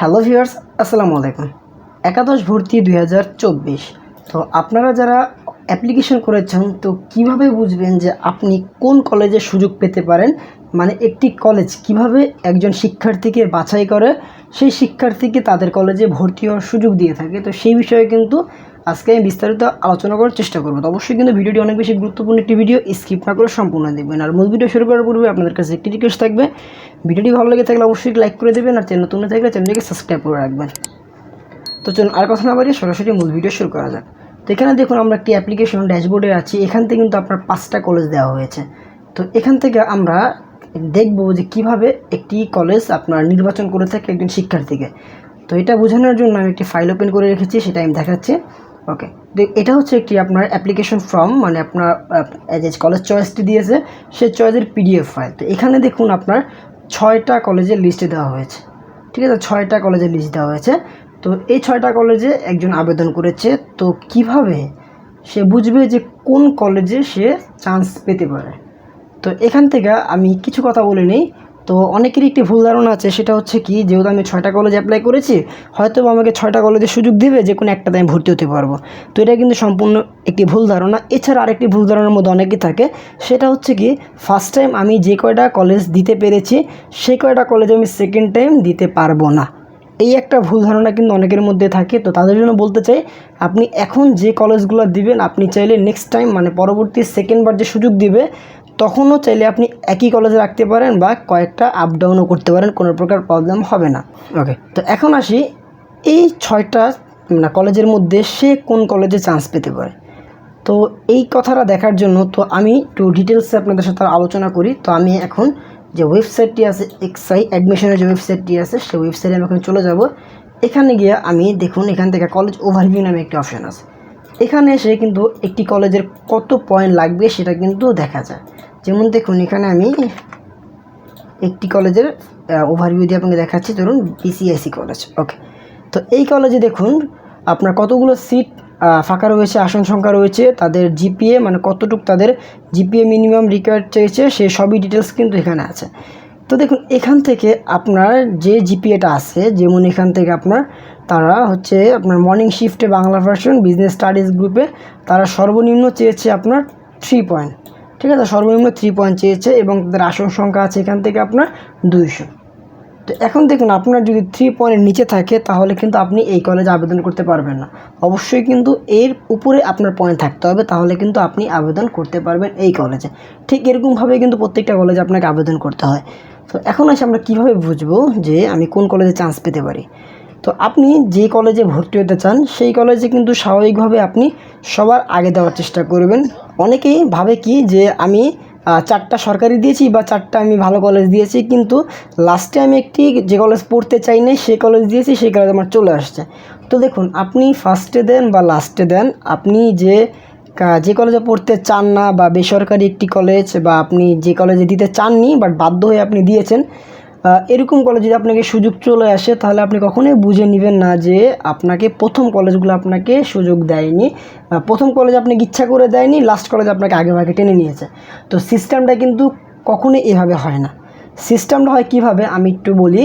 Hello viewers, আসসালামু আলাইকুম। একাদশ ভর্তি দুই হাজার চব্বিশ। তো আপনারা যারা অ্যাপ্লিকেশন করেছেন, তো কীভাবে বুঝবেন যে আপনি কোন কলেজে সুযোগ পেতে পারেন? মানে একটি কলেজ কীভাবে একজন শিক্ষার্থীকে বাছাই করে, সেই শিক্ষার্থীকে তাদের কলেজে ভর্তি হওয়ার সুযোগ দিয়ে থাকে? তো সেই বিষয়ে কিন্তু আজকে আমি বিস্তারিত আলোচনা করার চেষ্টা করব। তো অবশ্যই কিন্তু ভিডিওটি অনেক বেশি গুরুত্বপূর্ণ একটি ভিডিও, স্কিপ না করে সম্পূর্ণ দেখবেন। আর মূল ভিডিও শুরু করার পূর্বে আপনাদের কাছে একটি রিকোয়েস্ট থাকবে, ভিডিওটি ভালো লেগে থাকলে অবশ্যই লাইক করে দেবেন আর চ্যানেল নতুন থাকলে চ্যানেলটিকে সাবস্ক্রাইব করে রাখবেন। তো চলুন, আর কথা না বাড়িয়ে সরাসরি মূল ভিডিও শুরু করা যাক। তো এখানে দেখুন, আমরা একটি অ্যাপ্লিকেশন ড্যাশবোর্ডে আছি। এখান থেকে কিন্তু আপনার পাঁচটা কলেজ দেওয়া হয়েছে। তো এখান থেকে আমরা দেখব যে কীভাবে একটি কলেজ আপনার নির্বাচন করে থাকে একজন শিক্ষার্থীকে। তো এটা বোঝানোর জন্য আমি একটি ফাইল ওপেন করে রেখেছি, সেটা আমি দেখাচ্ছি। ওকে তো এটা হচ্ছে একটি আপনার অ্যাপ্লিকেশন ফর্ম মানে আপনার যে কলেজ চয়েসটি দিয়েছে, সে চয়েসের পিডিএফ ফাইল তো এখানে দেখুন আপনার ছয়টা কলেজের লিস্টে দেওয়া হয়েছে। ঠিক আছে? ছয়টা কলেজের লিস্ট দেওয়া হয়েছে। তো এই ছয়টা কলেজে একজন আবেদন করেছে। তো কীভাবে সে বুঝবে যে কোন কলেজে সে চান্স পেতে পারে? তো এখান থেকে আমি কিছু কথা বলে নিই। তো অনেকেরই একটি ভুল ধারণা আছে, সেটা হচ্ছে কি, যেহেতু আমি ছয়টা কলেজ অ্যাপ্লাই করেছি, হয়তো আমাকে ছয়টা কলেজে সুযোগ দিবে যে কোনো একটাতে আমি ভর্তি হতে পারব। তো এটা কিন্তু সম্পূর্ণ একটি ভুল ধারণা। এছাড়া আরেকটি ভুল ধারণার মধ্যে অনেকেই থাকে, সেটা হচ্ছে কি ফার্স্ট টাইম আমি যে কয়টা কলেজ দিতে পেরেছি সেই কয়টা কলেজে আমি সেকেন্ড টাইম দিতে পারব না। এই একটা ভুল ধারণা কিন্তু অনেকের মধ্যে থাকে। তো তাদের জন্য বলতে চাই, আপনি এখন যে কলেজগুলো দিবেন, আপনি চাইলে নেক্সট টাইম মানে পরবর্তী সেকেন্ডবার যে সুযোগ দিবে তখনও চাইলে আপনি একই কলেজে রাখতে পারেন বা কয়েকটা আপ ডাউনও করতে পারেন, কোনো প্রকার প্রবলেম হবে না। ওকে তো এখন আসি, এই ছয়টা মানে কলেজের মধ্যে সে কোন কলেজে চান্স পেতে পারে? তো এই কথাটা দেখার জন্য তো আমি একটু ডিটেলসে আপনাদের সাথে আলোচনা করি। তো আমি এখন যে ওয়েবসাইটটি আছে এক্সআই অ্যাডমিশনের যে ওয়েবসাইটটি আছে, সেই ওয়েবসাইটে আমি এখন চলে যাব। এখানে গিয়ে আমি দেখুন, এখান থেকে কলেজ ওভারভিউ নামে একটি অপশান আছে। এখানে এসে কিন্তু একটি কলেজের কত পয়েন্ট লাগবে সেটা কিন্তু দেখা যায়। যেমন দেখুন, এখানে আমি একটি কলেজের ওভারভিউ দিয়ে আপনাকে দেখাচ্ছি। ধরুন বিসিআইসি কলেজ ওকে তো এই কলেজে দেখুন, আপনার কতগুলো সিট ফাঁকা রয়েছে, আসন সংখ্যা রয়েছে, তাদের জিপিএ মানে কতটুক তাদের জিপিএ মিনিমাম রিকোয়ার্ড চেয়েছে সে সবই ডিটেলস কিন্তু এখানে আছে। তো দেখুন, এখান থেকে আপনার যে জিপিএটা আছে, যেমন এখান থেকে আপনার, তারা হচ্ছে আপনার মর্নিং শিফটে বাংলা ভার্সন বিজনেস স্টাডিজ গ্রুপে তারা সর্বনিম্ন চেয়েছে আপনার থ্রি পয়েন্ট ঠিক আছে? সর্বনিম্ন থ্রি পয়েন্ট চেয়েছে এবং তাদের আসন সংখ্যা আছে এখান থেকে আপনার দুইশো। তো এখন দেখুন, আপনার যদি থ্রি পয়েন্টের নিচে থাকে, তাহলে কিন্তু আপনি এই কলেজে আবেদন করতে পারবেন না। অবশ্যই কিন্তু এর উপরে আপনার পয়েন্ট থাকতে হবে, তাহলে কিন্তু আপনি আবেদন করতে পারবেন এই কলেজে ঠিক এরকমভাবে কিন্তু প্রত্যেকটা কলেজে আপনাকে আবেদন করতে হয়। তো এখন আসে আমরা কীভাবে বুঝব যে আমি কোন কলেজে চান্স পেতে পারি? তো আপনি যে কলেজে ভর্তি হতে চান, সেই কলেজে কিন্তু স্বাভাবিকভাবে আপনি সবার আগে দেওয়ার চেষ্টা করবেন। অনেকেই ভাবে কি যে আমি চারটা সরকারি দিয়েছি বা চারটা আমি ভালো কলেজ দিয়েছি, কিন্তু লাস্টে আমি একটি যে কলেজ পড়তে চাই না সেই কলেজ দিয়েছি, সেই কলেজ আমার চলে আসছে। তো দেখুন, আপনি ফার্স্টে দেন বা লাস্টে দেন, আপনি যে যে কলেজে পড়তে চান না বা বেসরকারি একটি কলেজ বা আপনি যে কলেজে দিতে চাননি বাট বাধ্য হয়ে আপনি দিয়েছেন এরকম কলেজ যদি আপনাকে সুযোগ চলে আসে তাহলে আপনি কখনোই বুঝে নেবেন না যে আপনাকে প্রথম কলেজগুলো আপনাকে সুযোগ দেয়নি। প্রথম কলেজ আপনাকে ইচ্ছা করে দেয়নি লাস্ট কলেজ আপনাকে আগে ভাগে টেনে নিয়েছে। তো সিস্টেমটা কিন্তু কখনোই এভাবে হয় না। সিস্টেমটা হয় কীভাবে আমি একটু বলি।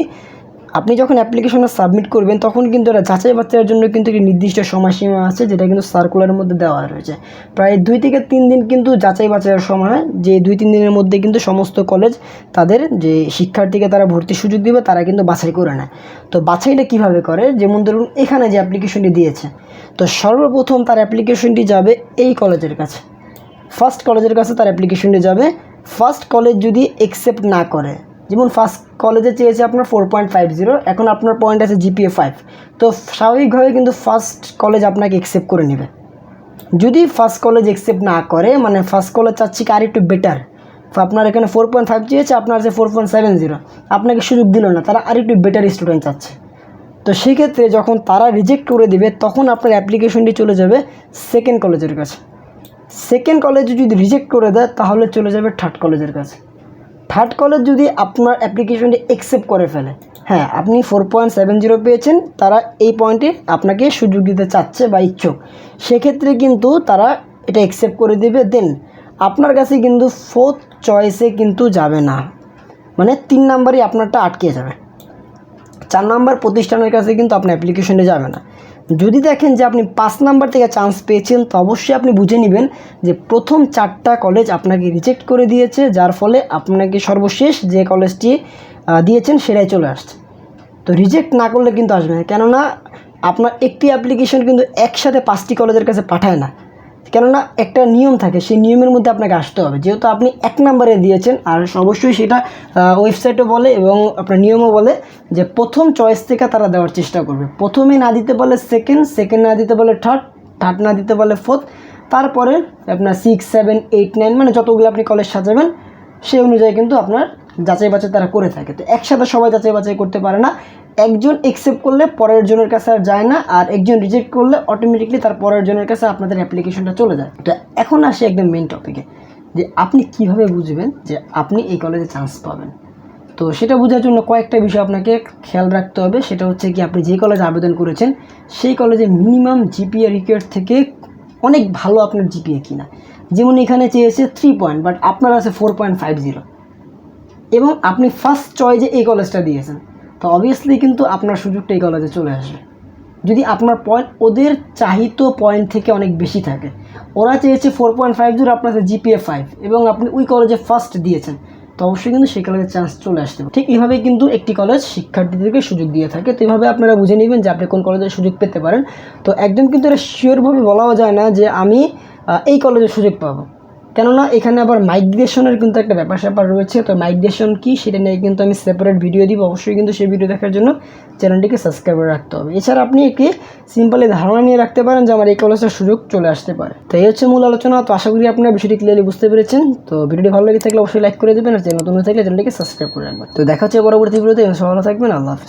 আপনি যখন অ্যাপ্লিকেশনটা সাবমিট করবেন, তখন কিন্তু এটা যাচাই বাচ্চার জন্য কিন্তু একটি নির্দিষ্ট সময়সীমা আছে, যেটা কিন্তু সার্কুলারের মধ্যে দেওয়া রয়েছে। প্রায় দুই থেকে তিন দিন কিন্তু যাচাই বাচ্চার সময়, যে দুই তিন দিনের মধ্যে কিন্তু সমস্ত কলেজ তাদের যে শিক্ষার্থীকে তারা ভর্তির সুযোগ দিবে, তারা কিন্তু বাছাই করে নেয়। তো বাছাইটা কীভাবে করে? যেমন ধরুন, এখানে যে অ্যাপ্লিকেশনটি দিয়েছে, তো সর্বপ্রথম তার অ্যাপ্লিকেশনটি যাবে এই কলেজের কাছে। ফার্স্ট কলেজের কাছে তার অ্যাপ্লিকেশনটি যাবে। ফার্স্ট কলেজ যদি অ্যাকসেপ্ট না করে যেমন ফার্স্ট কলেজে চেয়েছে আপনার ফোর পয়েন্ট ফাইভ জিরো এখন আপনার পয়েন্ট আছে জিপিএ ফাইভ তো স্বাভাবিকভাবে কিন্তু ফার্স্ট কলেজ আপনাকে অ্যাকসেপ্ট করে নেবে। যদি ফার্স্ট কলেজ অ্যাকসেপ্ট না করে মানে ফার্স্ট কলেজ চাচ্ছি কি আর একটু বেটার আপনার এখানে ফোর পয়েন্ট ফাইভ চেয়েছে, আপনার আছে ফোর পয়েন্ট সেভেন জিরো আপনাকে সুযোগ দিল না, তারা আর একটু বেটার স্টুডেন্ট চাচ্ছে। তো সেক্ষেত্রে যখন তারা রিজেক্ট করে দেবে, তখন আপনার অ্যাপ্লিকেশনটি চলে যাবে সেকেন্ড কলেজের কাছে। সেকেন্ড কলেজে যদি রিজেক্ট করে দেয়, তাহলে চলে যাবে থার্ড কলেজের কাছে। থার্ড কলেজ যদি আপনার অ্যাপ্লিকেশনটি অ্যাকসেপ্ট করে ফেলে হ্যাঁ আপনি ফোর পয়েন্ট সেভেন জিরো পেয়েছেন, তারা এই পয়েন্টে আপনাকে সুযোগ দিতে চাচ্ছে বা ইচ্ছুক। সেক্ষেত্রে কিন্তু তারা এটা অ্যাকসেপ্ট করে দেবে দেন আপনার কাছে কিন্তু ফোর্থ চয়েসে কিন্তু যাবে না। মানে তিন নাম্বারই আপনারটা আটকে যাবে। চার নাম্বার প্রতিষ্ঠানের কাছে কিন্তু আপনার অ্যাপ্লিকেশনে যাবে না। যদি দেখেন যে আপনি পাঁচ নাম্বার থেকে চান্স পেয়েছেন, তো অবশ্যই আপনি বুঝে নেবেন যে প্রথম চারটা কলেজ আপনাকে রিজেক্ট করে দিয়েছে, যার ফলে আপনাকে সর্বশেষ যে কলেজটি দিয়েছেন সেটাই চলে আসছে। তো রিজেক্ট না করলে কিন্তু আসবে না। কেননা আপনার একটি অ্যাপ্লিকেশন কিন্তু একসাথে পাঁচটি কলেজের কাছে পাঠায় না। কেননা একটা নিয়ম থাকে, সেই নিয়মের মধ্যে আপনাকে আসতে হবে। যেহেতু আপনি এক নম্বরে দিয়েছেন, আর অবশ্যই সেটা ওয়েবসাইটও বলে এবং আপনার নিয়মও বলে যে প্রথম চয়েস থেকে তারা দেওয়ার চেষ্টা করবে। প্রথমে না দিতে বলে সেকেন্ড সেকেন্ড না দিতে বলে থার্ড থার্ড না দিতে বলে ফোর্থ তারপরে আপনার সিক্স সেভেন এইট নাইন মানে যতগুলো আপনি কলেজ সাজাবেন, সেই অনুযায়ী কিন্তু আপনার যাচাই বাছাই তারা করে থাকে। তো একসাথে সবাই যাচাই বাছাই করতে পারে না। একজন একসেপ্ট করলে পরের জনের কাছে আর যায় না, আর একজন রিজেক্ট করলে অটোমেটিকলি তার পরের জনের কাছে আপনাদের অ্যাপ্লিকেশনটা চলে যায়। তো এখন আসি একদম মেন টপিকে যে আপনি কীভাবে বুঝবেন যে আপনি এই কলেজে চান্স পাবেন? তো সেটা বোঝার জন্য কয়েকটা বিষয় আপনাকে খেয়াল রাখতে হবে। সেটা হচ্ছে কি, আপনি যে কলেজে আবেদন করেছেন, সেই কলেজে মিনিমাম জিপিএ রিকোয়ার্ড থেকে অনেক ভালো আপনার জিপিএ কিনা। যেমন এখানে চেয়েছে থ্রি পয়েন্ট বাট আপনার আছে ফোর পয়েন্ট ফাইভ জিরো এবং আপনি ফার্স্ট চয়েজে এই কলেজটা দিয়েছেন, তো অবভিয়াসলি কিন্তু আপনার সুযোগটা এই কলেজে চলে আসবে। যদি আপনার পয়েন্ট ওদের চাহিত পয়েন্ট থেকে অনেক বেশি থাকে। ওরা চেয়েছে ফোর পয়েন্ট ফাইভ জিরো আপনার জিপিএ ফাইভ এবং আপনি ওই কলেজে ফার্স্ট দিয়েছেন, তো অবশ্যই কিন্তু সেই কলেজের চান্স চলে আসতে ঠিক এইভাবে কিন্তু একটি কলেজ শিক্ষার্থীদেরকে সুযোগ দিয়ে থাকে। তো এইভাবে আপনারা বুঝে নেবেন যে আপনি কোন কলেজে সুযোগ পেতে পারেন। তো একদম কিন্তু এটা শিওরভাবে বলাও যায় না যে আমি এই কলেজে সুযোগ পাবো। কেননা এখানে আবার মাইগ্রেশনের কিন্তু একটা ব্যাপার স্যাপার রয়েছে। তো মাইগ্রেশন কি সেটা নিয়ে কিন্তু আমি সেপারেট ভিডিও দিব। অবশ্যই কিন্তু সেই ভিডিও দেখার জন্য চ্যানেলটিকে সাবস্ক্রাইব করে রাখতে হবে। এছাড়া আপনি একটি সিম্পলি ধারণা নিয়ে রাখতে পারেন যে আমার এই কলেজের সুযোগ চলে আসতে পারে। তো এই হচ্ছে মূল আলোচনা। তো আশা করি আপনারা বিষয়টি ক্লিয়ারলি বুঝতে পেরেছেন। তো ভিডিওটি ভালো লেগে থাকলে অবশ্যই লাইক করে দেবেন। আর চ্যানেল নতুন থাকলে চ্যানেলটিকে সাবস্ক্রাইব করে রাখবেন। তো দেখা হচ্ছে পরবর্তী ভিডিওতে ভালো থাকবেন। আল্লাহ